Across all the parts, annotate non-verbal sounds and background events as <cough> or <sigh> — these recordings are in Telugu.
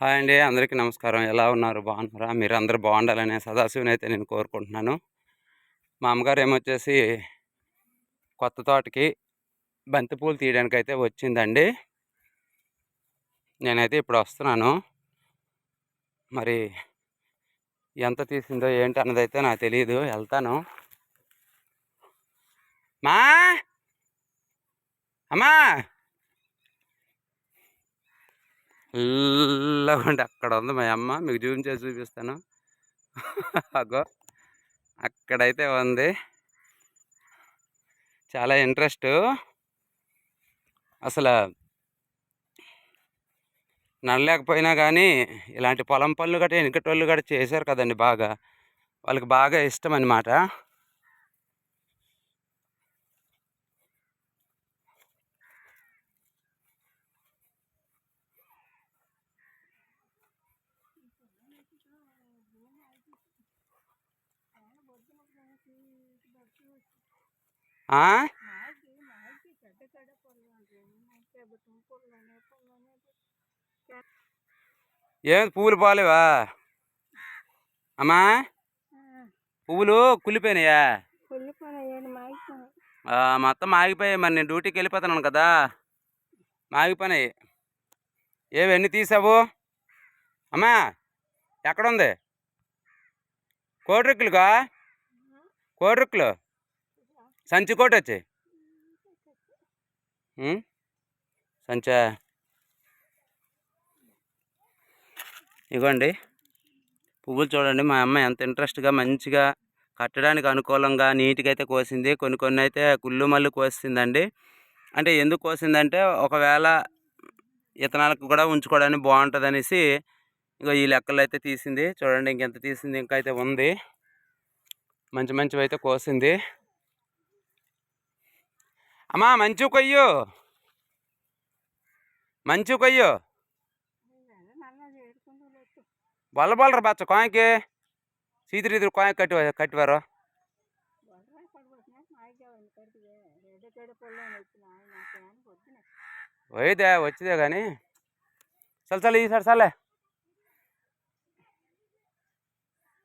హాయ్ అండి. అందరికీ నమస్కారం. ఎలా ఉన్నారు? బాగున్నారా? మీరు అందరూ బాగుండాలనే సదాశివుని అయితే నేను కోరుకుంటున్నాను. మా అమ్మగారు ఏమొచ్చేసి కొత్త తోటకి బంతిపూలు తీయడానికి అయితే వచ్చిందండి. నేనైతే ఇప్పుడు వస్తున్నాను. మరి ఎంత తీసిందో ఏంటి అన్నదైతే నాకు తెలియదు వెళ్తాను. మా అమ్మా! ఉండి. అక్కడ ఉంది మా అమ్మ. మీకు చూపించే చేసి చూపిస్తాను. <laughs> అగో. అక్కడైతే ఉంది. చాలా ఇంట్రెస్ట్. అసలు నడలేకపోయినా కానీ ఇలాంటి పొలం పనులు గట్రా వెనకటోళ్ళు గట్రా చేశారు కదండి బాగా. వాళ్ళకి బాగా ఇష్టం అన్నమాట ఏం పువ్వులు పోలేవా అమ్మా? పువ్వులు కుళ్ళిపోయినాయా? మొత్తం మాగిపోయాయి మరి నేను డ్యూటీకి వెళ్ళిపోతున్నాను కదా. మాగిపోయినాయి. ఏవి ఎన్ని తీసావు? అమ్మా ఎక్కడుంది? కోడిరెక్కులుగా కోడిరెక్కులు సంచి కోట వచ్చి సంచా? ఇగోండి. పువ్వులు చూడండి. మా అమ్మ ఎంత ఇంట్రెస్ట్గా మంచిగా కట్టడానికి అనుకూలంగా నీట్గా అయితే కోసింది. కొన్ని కొన్ని అయితే కుళ్ళు మల్లు కోసిందండి. అంటే ఎందుకు కోసిందంటే ఒకవేళ ఇతనాలకు కూడా ఉంచుకోవడానికి బాగుంటుంది అనేసి ఇగో ఈ లెక్కలు అయితే తీసింది. చూడండి ఇంకెంత తీసింది. ఇంకా అయితే ఉంది. మంచి మంచివి అయితే కోసింది. అమ్మా మంచు కొయ్యు. మంచు కొయ్యు. బొల్ల బొల్లరు బచ్చ కాయకి? సీతిరీతులు కాయ కట్టి కట్టివారు? పోయిదే వచ్చిదే కానీ చల్ చల్ ఈసారి చల్లే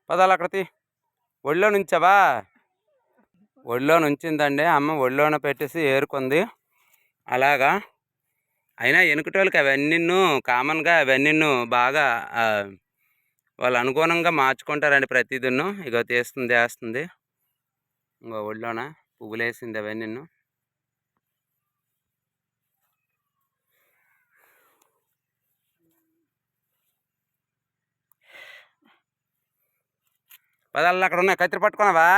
పదాలు అక్కడ తీ. ఒళ్ళో నుంచావా? ఒళ్ళో నుంచిందండి. అమ్మ ఒళ్ళోన పెట్టేసి ఏరుకుంది. అలాగా. అయినా వెనుకటోళ్ళకి అవన్నీ కామన్గా అవన్నీ బాగా వాళ్ళు అనుగుణంగా మార్చుకుంటారండి ప్రతిదిన్ను. ఇక తీస్తుంది వేస్తుంది. ఇంకో ఒళ్ళోన పువ్వులేసింది వేసింది పదాలు అక్కడ ఉన్నాయి. కత్తిరి పట్టుకున్నావా?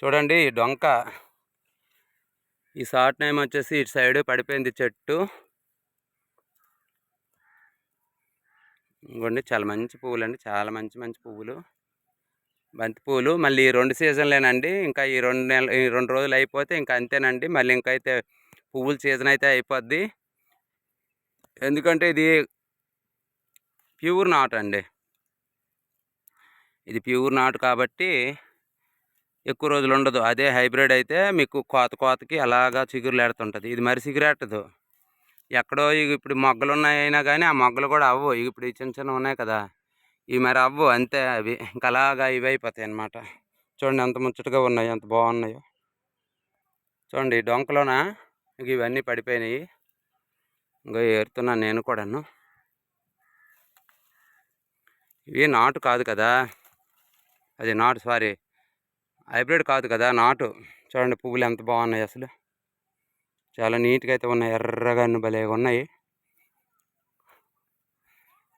చూడండి డొంక. ఈ షార్ట్ నేమ్ వచ్చేసి ఇటు సైడ్ పడిపోయింది చెట్టు. ఇంకోండి చాలా మంచి పువ్వులు అండి చాలా మంచి మంచి పువ్వులు. బంతి పువ్వులు మళ్ళీ రెండు సీజన్లేనండి. ఇంకా ఈ రెండు నెలలు ఈ రెండు రోజులు అయిపోతే ఇంకా అంతేనండి. మళ్ళీ ఇంకైతే పువ్వుల సీజన్ అయితే అయిపోద్ది. ఎందుకంటే ఇది ప్యూర్ నాట్ అండి. ఇది ప్యూర్ నాటు కాబట్టి ఎక్కువ రోజులు ఉండదు. అదే హైబ్రిడ్ అయితే మీకు కోత కోతకి అలాగా చిగురులేడుతుంటుంది. ఇది మరి చిగురెట్టదు ఎక్కడో ఇప్పుడు మొగ్గలు ఉన్నాయైనా కానీ ఆ మొగ్గలు కూడా అవ్వు. ఇప్పుడు ఈ చిన్న చిన్న ఉన్నాయి కదా. ఇవి మరి అవ్వు అంతే అవి. ఇంకా అలాగా ఇవి అయిపోతాయి అన్నమాట. చూడండి ఎంత ముచ్చటగా ఉన్నాయి ఎంత బాగున్నాయో. చూడండి డొంకలోన? ఇవన్నీ పడిపోయినాయి. ఇంకా ఏరుతున్నాను నేను కూడాను. ఇవి నాటు కాదు కదా. అది నాటు సారీ. హైబ్రిడ్ కాదు కదా నాటు. చూడండి పువ్వులు ఎంత బాగున్నాయి అసలు. చాలా నీట్గా అయితే ఉన్నాయి ఎర్రగా భలేగా ఉన్నాయి.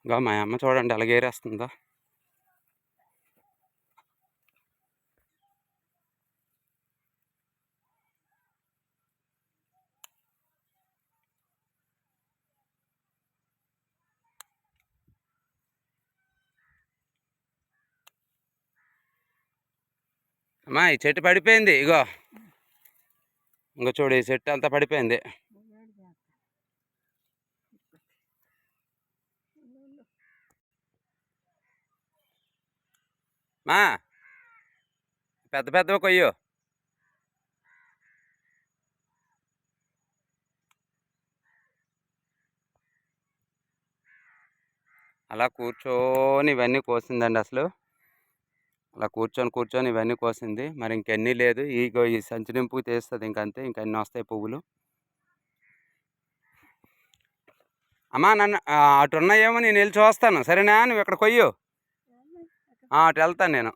ఇంకా మా అమ్మ చూడండి అలాగే ఏరేస్తుందా. అమ్మా ఈ చెట్టు పడిపోయింది ఇగో. ఇంకో చూడు ఈ చెట్టు అంతా పడిపోయింది. మా పెద్ద పెద్దవి కొయ్యు. అలా కూర్చొని ఇవన్నీ కోసిందండి అసలు. అలా కూర్చొని కూర్చొని ఇవన్నీ కోసింది. మరి ఇంకెన్ని లేదు. ఇగో ఈ సంచి నింపుకు తీస్తుంది ఇంకంతే. ఇంకన్నీ వస్తాయి పువ్వులు. అమ్మా నన్ను అటు ఉన్నాయేమో నేను వెళ్ళి చూస్తాను. సరేనా? నువ్వు ఇక్కడ కొయ్యు. అటు వెళ్తాను నేను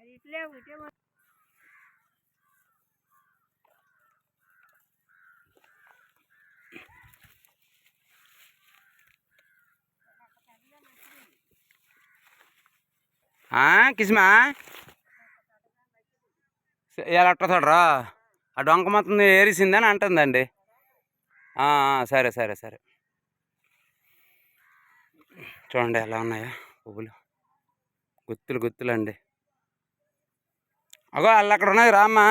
అది ఇట్లే ఇటే పో- ఆ, కిస్మా? ఎలా చూడరా? ఆ డొంక మొత్తం ఏరిసిందని అంటుందండి. సరే సరే సరే. చూడండి ఎలా ఉన్నాయా పువ్వులు. గుత్తులు గుత్తులు అండి అగో వాళ్ళు అక్కడ ఉన్నాయి రామ్మా